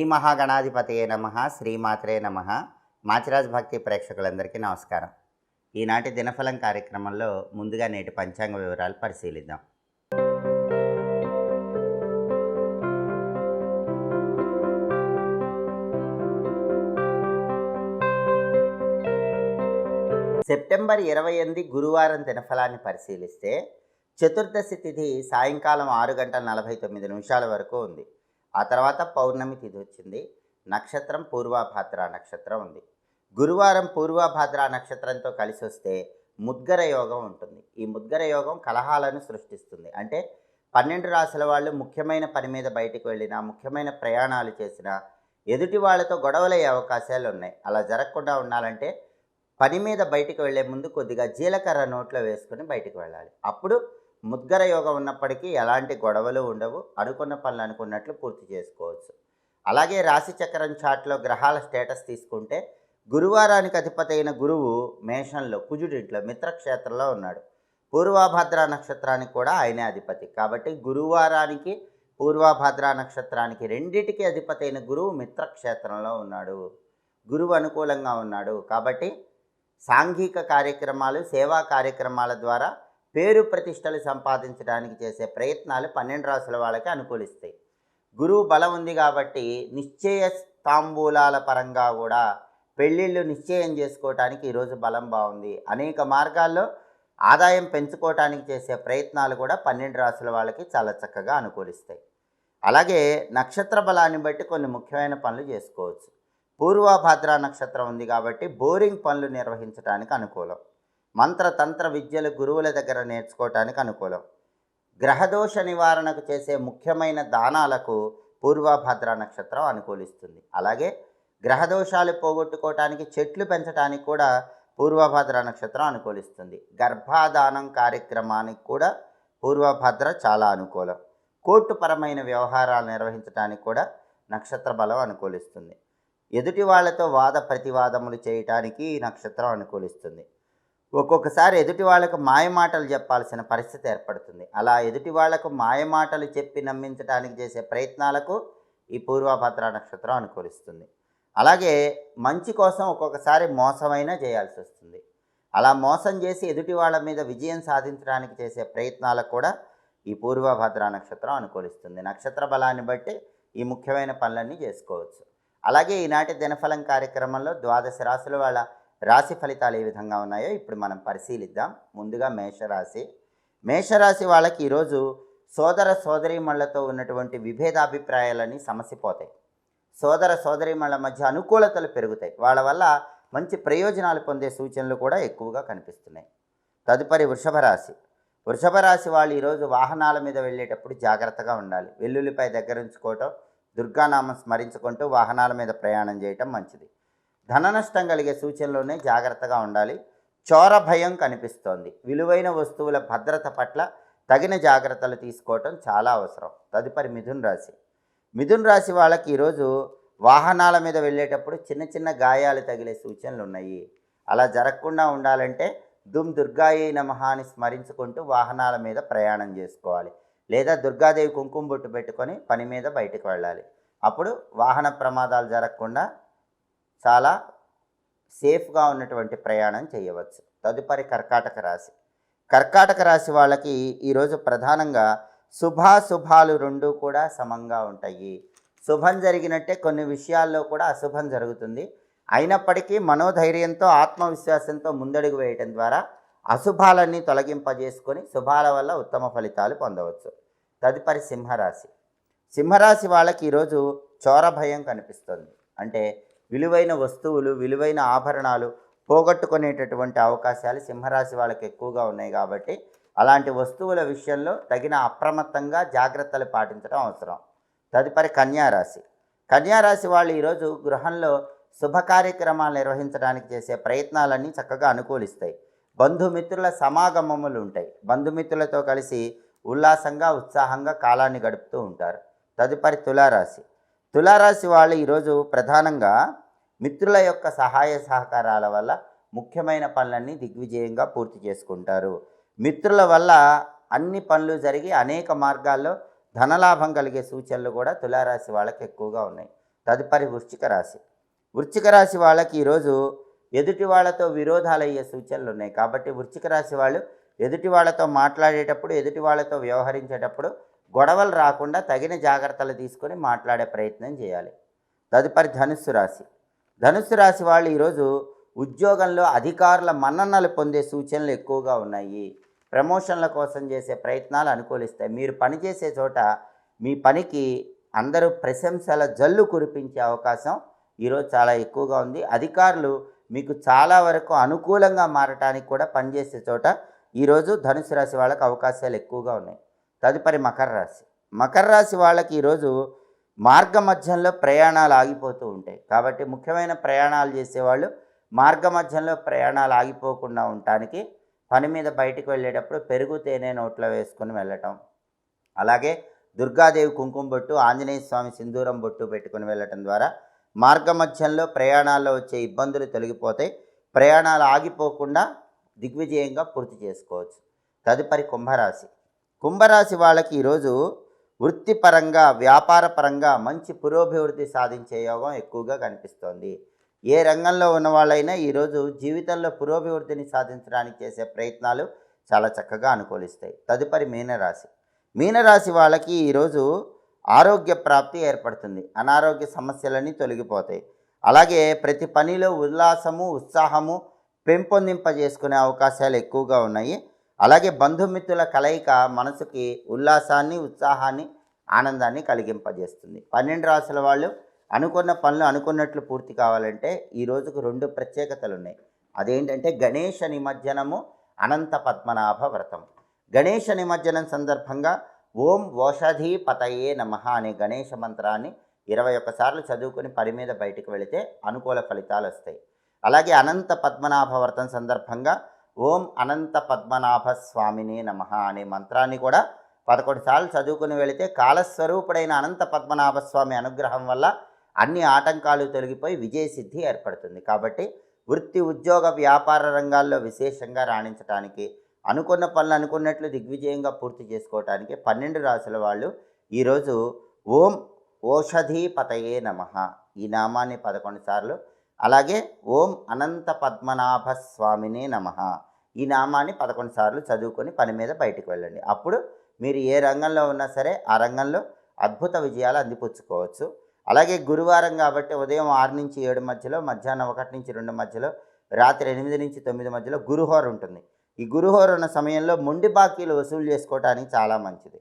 శ్రీ మహాగణాధిపతయే నమ శ్రీమాత్రే నమ. మాచిరాజ్ భక్తి ప్రేక్షకులందరికీ నమస్కారం. ఈనాటి దినఫలం కార్యక్రమంలో ముందుగా నేటి పంచాంగ వివరాలు పరిశీలిద్దాం. సెప్టెంబర్ ఇరవై ఎనిమిది గురువారం దినఫలాన్ని పరిశీలిస్తే చతుర్దశి తిథి సాయంకాలం ఆరు గంటల నలభై తొమ్మిది నిమిషాల వరకు ఉంది. ఆ తర్వాత పౌర్ణమి తిథి వచ్చింది. నక్షత్రం పూర్వాభాద్ర నక్షత్రం ఉంది. గురువారం పూర్వాభాద్ర నక్షత్రంతో కలిసి వస్తే ముద్గర యోగం ఉంటుంది. ఈ ముద్గర యోగం కలహాలను సృష్టిస్తుంది. అంటే పన్నెండు రాసుల వాళ్ళు ముఖ్యమైన పని మీద బయటికి వెళ్ళినా ముఖ్యమైన ప్రయాణాలు చేసినా ఎదుటి వాళ్ళతో గొడవలయ్యే అవకాశాలు ఉన్నాయి. అలా జరగకుండా ఉండాలంటే పని మీద బయటికి వెళ్ళే ముందు కొద్దిగా జీలకర్ర నోట్లో వేసుకుని బయటికి వెళ్ళాలి. అప్పుడు ముద్గర యోగం ఉన్నప్పటికీ ఎలాంటి గొడవలు ఉండవు. అనుకున్న పనులు అనుకున్నట్లు పూర్తి చేసుకోవచ్చు. అలాగే రాశి చక్రం చాట్లో గ్రహాల స్టేటస్ తీసుకుంటే గురువారానికి అధిపతి అయిన గురువు మేషంలో కుజుడింట్లో మిత్రక్షేత్రంలో ఉన్నాడు. పూర్వాభద్ర నక్షత్రానికి కూడా ఆయనే అధిపతి. కాబట్టి గురువారానికి పూర్వాభద్ర నక్షత్రానికి రెండిటికి అధిపతి అయిన గురువు మిత్రక్షేత్రంలో ఉన్నాడు. గురువు అనుకూలంగా ఉన్నాడు. కాబట్టి సాంఘిక కార్యక్రమాలు సేవా కార్యక్రమాల ద్వారా పేరు ప్రతిష్టలు సంపాదించడానికి చేసే ప్రయత్నాలు పన్నెండు రాసుల వాళ్ళకి అనుకూలిస్తాయి. గురువు బలం ఉంది కాబట్టి నిశ్చయ తాంబూలాల పరంగా కూడా పెళ్ళిళ్ళు నిశ్చయం చేసుకోవటానికి ఈరోజు బలం బాగుంది. అనేక మార్గాల్లో ఆదాయం పెంచుకోవటానికి చేసే ప్రయత్నాలు కూడా పన్నెండు రాసుల వాళ్ళకి చాలా చక్కగా అనుకూలిస్తాయి. అలాగే నక్షత్ర బలాన్ని బట్టి కొన్ని ముఖ్యమైన పనులు చేసుకోవచ్చు. పూర్వభద్ర నక్షత్రం ఉంది కాబట్టి బోరింగ్ పనులు నిర్వహించడానికి అనుకూలం. మంత్రతంత్ర విద్యలు గురువుల దగ్గర నేర్చుకోవటానికి అనుకూలం. గ్రహదోష నివారణకు చేసే ముఖ్యమైన దానాలకు పూర్వభద్ర నక్షత్రం అనుకూలిస్తుంది. అలాగే గ్రహదోషాలు పోగొట్టుకోవటానికి చెట్లు పెంచడానికి కూడా పూర్వభద్ర నక్షత్రం అనుకూలిస్తుంది. గర్భాధానం కార్యక్రమానికి కూడా పూర్వభద్ర చాలా అనుకూలం. కోర్టుపరమైన వ్యవహారాలు నిర్వహించడానికి కూడా నక్షత్ర బలం అనుకూలిస్తుంది. ఎదుటి వాళ్ళతో వాద ప్రతివాదములు చేయటానికి ఈ నక్షత్రం అనుకూలిస్తుంది. ఒక్కొక్కసారి ఎదుటి వాళ్ళకు మాయమాటలు చెప్పాల్సిన పరిస్థితి ఏర్పడుతుంది. అలా ఎదుటి వాళ్ళకు మాయమాటలు చెప్పి నమ్మించడానికి చేసే ప్రయత్నాలకు ఈ పూర్వభద్ర నక్షత్రం అనుకూలిస్తుంది. అలాగే మంచి కోసం ఒక్కొక్కసారి మోసమైనా చేయాల్సి వస్తుంది. అలా మోసం చేసి ఎదుటి వాళ్ళ మీద విజయం సాధించడానికి చేసే ప్రయత్నాలకు కూడా ఈ పూర్వభద్ర నక్షత్రం అనుకూలిస్తుంది. నక్షత్ర బలాన్ని బట్టి ఈ ముఖ్యమైన పనులన్నీ చేసుకోవచ్చు. అలాగే ఈనాటి దినఫలం కార్యక్రమంలో ద్వాదశ రాశుల వాళ్ళ రాశి ఫలితాలు ఏ విధంగా ఉన్నాయో ఇప్పుడు మనం పరిశీలిద్దాం. ముందుగా మేషరాశి. మేషరాశి వాళ్ళకి ఈరోజు సోదర సోదరీమణులతో ఉన్నటువంటి విభేదాభిప్రాయాలన్నీ సమసిపోతాయి. సోదర సోదరీమణుల మధ్య అనుకూలతలు పెరుగుతాయి. వాళ్ళ వల్ల మంచి ప్రయోజనాలు పొందే సూచనలు కూడా ఎక్కువగా కనిపిస్తున్నాయి. తదుపరి వృషభ రాశి వృషభ రాశి వాళ్ళు ఈరోజు వాహనాల మీద వెళ్ళేటప్పుడు జాగ్రత్తగా ఉండాలి. వెల్లుల్లిపై దగ్గర ఉంచుకోవటం దుర్గానామం స్మరించుకుంటూ వాహనాల మీద ప్రయాణం చేయటం మంచిది. ధన నష్టం కలిగే సూచనలోనే జాగ్రత్తగా ఉండాలి. చోర భయం కనిపిస్తోంది. విలువైన వస్తువుల భద్రత పట్ల తగిన జాగ్రత్తలు తీసుకోవటం చాలా అవసరం. తదుపరి మిథున్ రాశి. మిథున్ రాశి వాళ్ళకి ఈరోజు వాహనాల మీద వెళ్ళేటప్పుడు చిన్న చిన్న గాయాలు తగిలే సూచనలు ఉన్నాయి. అలా జరగకుండా ఉండాలంటే దుమ్ దుర్గాయి నమః అని స్మరించుకుంటూ వాహనాల మీద ప్రయాణం చేసుకోవాలి. లేదా దుర్గాదేవి కుంకుమ బొట్టు పెట్టుకొని పని మీద బయటకు వెళ్ళాలి. అప్పుడు వాహన ప్రమాదాలు జరగకుండా చాలా సేఫ్గా ఉన్నటువంటి ప్రయాణం చేయవచ్చు. తదుపరి కర్కాటక రాశి. కర్కాటక రాశి వాళ్ళకి ఈరోజు ప్రధానంగా శుభాశుభాలు రెండు కూడా సమంగా ఉంటాయి. శుభం జరిగినట్టే కొన్ని విషయాల్లో కూడా అశుభం జరుగుతుంది. అయినప్పటికీ మనోధైర్యంతో ఆత్మవిశ్వాసంతో ముందడుగు వేయటం ద్వారా అశుభాలన్నీ తొలగింపజేసుకొని శుభాల వల్ల ఉత్తమ ఫలితాలు పొందవచ్చు. తదుపరి సింహరాశి. సింహరాశి వాళ్ళకి ఈరోజు చోర భయం కనిపిస్తుంది. అంటే విలువైన వస్తువులు విలువైన ఆభరణాలు పోగొట్టుకునేటటువంటి అవకాశాలు సింహరాశి వాళ్ళకి ఎక్కువగా ఉన్నాయి కాబట్టి అలాంటి వస్తువుల విషయంలో తగిన అప్రమత్తంగా జాగ్రత్తలు పాటించడం అవసరం. తదుపరి కన్యారాశి. కన్యారాశి వాళ్ళు ఈరోజు గృహంలో శుభ కార్యక్రమాలు నిర్వహించడానికి చేసే ప్రయత్నాలన్నీ చక్కగా అనుకూలిస్తాయి. బంధుమిత్రుల సమాగమములు ఉంటాయి. బంధుమిత్రులతో కలిసి ఉల్లాసంగా ఉత్సాహంగా కాలాన్ని గడుపుతూ ఉంటారు. తదుపరి తులారాశి. తులారాశి వాళ్ళు ఈరోజు ప్రధానంగా మిత్రుల యొక్క సహాయ సహకారాల వల్ల ముఖ్యమైన పనులన్నీ దిగ్విజయంగా పూర్తి చేసుకుంటారు. మిత్రుల వల్ల అన్ని పనులు జరిగి అనేక మార్గాల్లో ధనలాభం కలిగే సూచనలు కూడా తులారాశి వాళ్ళకి ఎక్కువగా ఉన్నాయి. తదుపరి వృశ్చిక రాశి. వృశ్చిక రాశి వాళ్ళకి ఈరోజు ఎదుటి వాళ్ళతో విరోధాలు అయ్యే సూచనలు ఉన్నాయి. కాబట్టి వృశ్చిక రాశి వాళ్ళు ఎదుటి వాళ్ళతో మాట్లాడేటప్పుడు ఎదుటి వాళ్ళతో వ్యవహరించేటప్పుడు గొడవలు రాకుండా తగిన జాగ్రత్తలు తీసుకొని మాట్లాడే ప్రయత్నం చేయాలి. తదుపరి ధనుస్సు రాశి. ధనుసు రాశి వాళ్ళు ఈరోజు ఉద్యోగంలో అధికారుల మన్ననలు పొందే సూచనలు ఎక్కువగా ఉన్నాయి. ప్రమోషన్ల కోసం చేసే ప్రయత్నాలు అనుకూలిస్తాయి. మీరు పనిచేసే చోట మీ పనికి అందరూ ప్రశంసల జల్లు కురిపించే అవకాశం ఈరోజు చాలా ఎక్కువగా ఉంది. అధికారులు మీకు చాలా వరకు అనుకూలంగా మారటానికి కూడా పనిచేసే చోట ఈరోజు ధనుసు రాశి వాళ్ళకి అవకాశాలు ఎక్కువగా ఉన్నాయి. తదుపరి మకర రాశి. మకర రాశి వాళ్ళకి ఈరోజు మార్గ మధ్యంలో ప్రయాణాలు ఆగిపోతూ ఉంటాయి. కాబట్టి ముఖ్యమైన ప్రయాణాలు చేసేవాళ్ళు మార్గ మధ్యంలో ప్రయాణాలు ఆగిపోకుండా ఉండటానికి పని మీద బయటికి వెళ్ళేటప్పుడు పెరుగు తేనె నోట్లో వేసుకొని వెళ్ళటం. అలాగే దుర్గాదేవి కుంకుమ బొట్టు ఆంజనేయ స్వామి సింధూరం బొట్టు పెట్టుకొని వెళ్ళటం ద్వారా మార్గ మధ్యంలో ప్రయాణాల్లో వచ్చే ఇబ్బందులు తొలగిపోతాయి ప్రయాణాలు ఆగిపోకుండా దిగ్విజయంగా పూర్తి చేసుకోవచ్చు. తదుపరి కుంభరాశి. కుంభరాశి వాళ్ళకి ఈరోజు వృత్తిపరంగా వ్యాపారపరంగా మంచి పురోభివృద్ధి సాధించే యోగం ఎక్కువగా కనిపిస్తోంది. ఏ రంగంలో ఉన్న వాళ్ళైనా ఈరోజు జీవితంలో పురోభివృద్ధిని సాధించడానికి చేసే ప్రయత్నాలు చాలా చక్కగా అనుకూలిస్తాయి. తదుపరి మీనరాశి. మీనరాశి వాళ్ళకి ఈరోజు ఆరోగ్య ప్రాప్తి ఏర్పడుతుంది. అనారోగ్య సమస్యలన్నీ తొలగిపోతాయి. అలాగే ప్రతి పనిలో ఉల్లాసము ఉత్సాహము పెంపొందింపజేసుకునే అవకాశాలు ఎక్కువగా ఉన్నాయి. అలాగే బంధుమిత్రుల కలయిక మనసుకి ఉల్లాసాన్ని ఉత్సాహాన్ని ఆనందాన్ని కలిగింపజేస్తుంది. పన్నెండు రాసుల వాళ్ళు అనుకున్న పనులు అనుకున్నట్లు పూర్తి కావాలంటే ఈ రోజుకు రెండు ప్రత్యేకతలు ఉన్నాయి అదేంటంటే గణేష నిమజ్జనము అనంత పద్మనాభ వ్రతం. గణేష నిమజ్జనం సందర్భంగా ఓం ఓషధీ పతయే నమ అనే గణేష మంత్రాన్ని ఇరవై ఒక్కసార్లు చదువుకుని పని మీద బయటకు వెళితే అనుకూల ఫలితాలు వస్తాయి అలాగే అనంత పద్మనాభ వ్రతం సందర్భంగా ఓం అనంత పద్మనాభ స్వామిని నమ అనే మంత్రాన్ని కూడా పదకొండు సార్లు చదువుకుని వెళితే కాలస్వరూపుడైన అనంత పద్మనాభ స్వామి అనుగ్రహం వల్ల అన్ని ఆటంకాలు తొలగిపోయి విజయసిద్ధి ఏర్పడుతుంది. కాబట్టి వృత్తి ఉద్యోగ వ్యాపార రంగాల్లో విశేషంగా రాణించడానికి అనుకున్న పనులు అనుకున్నట్లు దిగ్విజయంగా పూర్తి చేసుకోవటానికి పన్నెండు రాసుల వాళ్ళు ఈరోజు ఓం ఓషధీపతయే నమ. ఈ నామాన్ని పదకొండు సార్లు అలాగే ఓం అనంత పద్మనాభ స్వామినే నమ. ఈ నామాన్ని పదకొండు సార్లు చదువుకొని పని మీద బయటకు వెళ్ళండి. అప్పుడు మీరు ఏ రంగంలో ఉన్నా సరే ఆ రంగంలో అద్భుత విజయాలు అందిపుచ్చుకోవచ్చు. అలాగే గురువారం కాబట్టి ఉదయం ఆరు నుంచి ఏడు మధ్యలో మధ్యాహ్నం ఒకటి నుంచి రెండు మధ్యలో రాత్రి ఎనిమిది నుంచి తొమ్మిది మధ్యలో గురుహోర ఉంటుంది. ఈ గురుహోర ఉన్న సమయంలో మొండి బాకీలు వసూలు చేసుకోవడానికి చాలా మంచిది.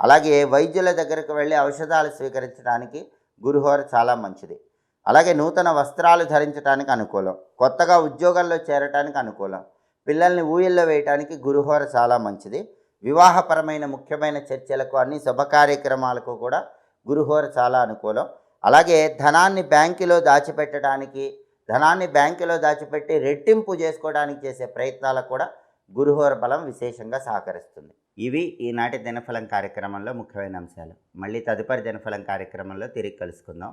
అలాగే వైద్యుల దగ్గరకు వెళ్ళి ఔషధాలు స్వీకరించడానికి గురుహోర చాలా మంచిది. అలాగే నూతన వస్త్రాలు ధరించడానికి అనుకూలం. కొత్తగా ఉద్యోగాల్లో చేరటానికి అనుకూలం. పిల్లల్ని ఊయల్లో వేయటానికి గురుహోర చాలా మంచిది. వివాహపరమైన ముఖ్యమైన చర్చలకు అన్ని శుభ కార్యక్రమాలకు కూడా గురుహోర చాలా అనుకూలం. అలాగే ధనాన్ని బ్యాంకులో దాచిపెట్టడానికి ధనాన్ని బ్యాంకులో దాచిపెట్టి రెట్టింపు చేసుకోవడానికి చేసే ప్రయత్నాలకు కూడా గురుహోర బలం విశేషంగా సహకరిస్తుంది. ఇవి ఈనాటి దినఫలం కార్యక్రమంలో ముఖ్యమైన అంశాలు. మళ్ళీ తదుపరి దినఫలం కార్యక్రమంలో తిరిగి కలుసుకుందాం.